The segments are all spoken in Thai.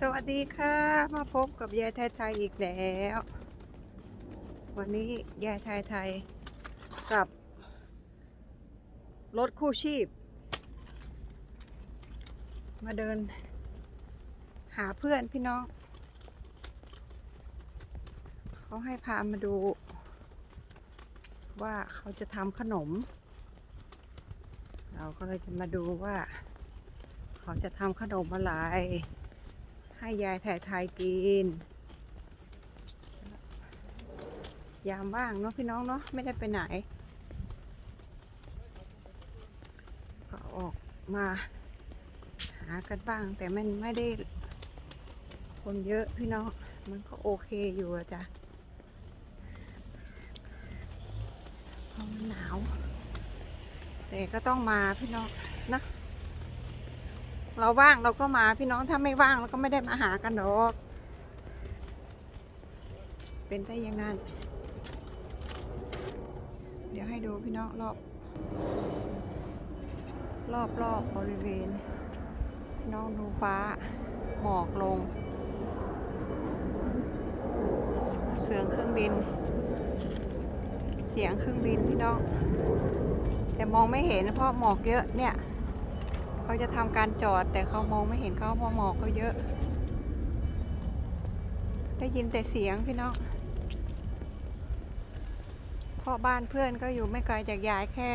สวัสดีค่ะ มาพบกับยายไทยไทยอีกแล้ว วันนี้ยายไทยไทยกับรถคู่ชีพ มาเดิน หาเพื่อนพี่น้อง เขาให้พามาดู ว่าเขาจะทำขนม เราก็เลยจะมาดูว่า เขาจะทำขนมอะไร ให้ยายถ่ายทยกิน ยามว่างเนาะพี่น้องเนาะไม่ได้ไปไหน ก็ออกมาหากันบ้าง แต่มันไม่ได้คนเยอะพี่น้องมันก็โอเคอยู่อะจ้ะเพราะมันหนาว แต่ก็ต้องมาพี่น้องนะ เราว่างเราก็มาพี่น้องถ้าไม่ว่างเราก็ไม่ได้มาหากันหรอก เป็นได้อยังงั้นเดี๋ยวให้ดูพี่น้องรอบ รอบรอบบริเวณ พี่น้องดูฟ้าหมอกลง เสียงเครื่องบิน เสียงเครื่องบินพี่น้อง แต่มองไม่เห็นเพราะหมอกเยอะเนี่ย เขาจะทำการจอดแต่เขามองไม่เห็นเขาเพราะหมอกเขาเยอะ ได้ยินแต่เสียงพี่น้องเพราะบ้านเพื่อนก็อยู่ไม่ไกลจากยายแค่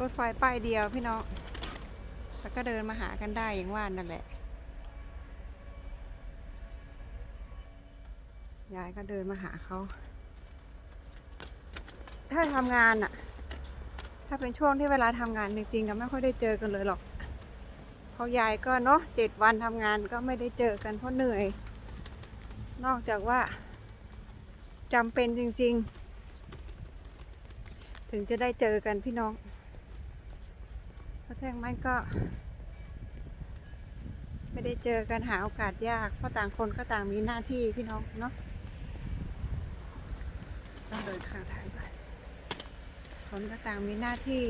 รถไฟป้ายเดียวพี่น้องแล้วก็เดินมาหากันได้อย่างว่านนั่นแหละ ยายก็เดินมาหาเขา ถ้าทำงานอะถ้าเป็นช่วงที่เวลาทำงานจริงๆก็ไม่ค่อยได้เจอกันเลยหรอก พราะยายก็เนาะเจ็ดวันทำงานก็ไม่ได้เจอกันเพราะเหนื่อย นอกจากว่าจำเป็นจริง ๆ ถึงจะได้เจอกันพี่น้องเพราะแท่งมันก็ ไม่ได้เจอกันหาโอกาสยาก เพราะต่างคนก็ต่างมีหน้าที่พี่น้องเนาะต้องเดินข้างทางไปคนก็ต่างมีหน้าที่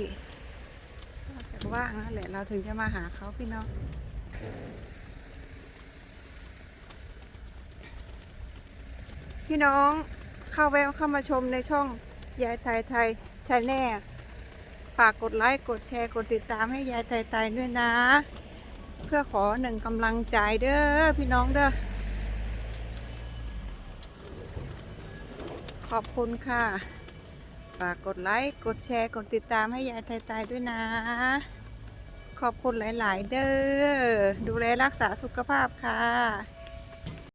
ว่างนั่นแหละเราถึงจะมาหาเขาพี่น้องพี่น้องเข้าแวะเข้ามาชมในช่องยายไทยไทยชาแนลฝากกดไลค์กดแชร์กดติดตามให้ยายไทยไทยด้วยนะ เพื่อขอหนึ่งกำลังใจเด้อพี่น้องเด้อขอบคุณค่ะ ฝากกดไลค์กดแชร์กดติดตามให้ยายไทยไทยด้วยนะ ขอบคุณหลาย ๆ เด้อดูแลรักษาสุขภาพค่ะ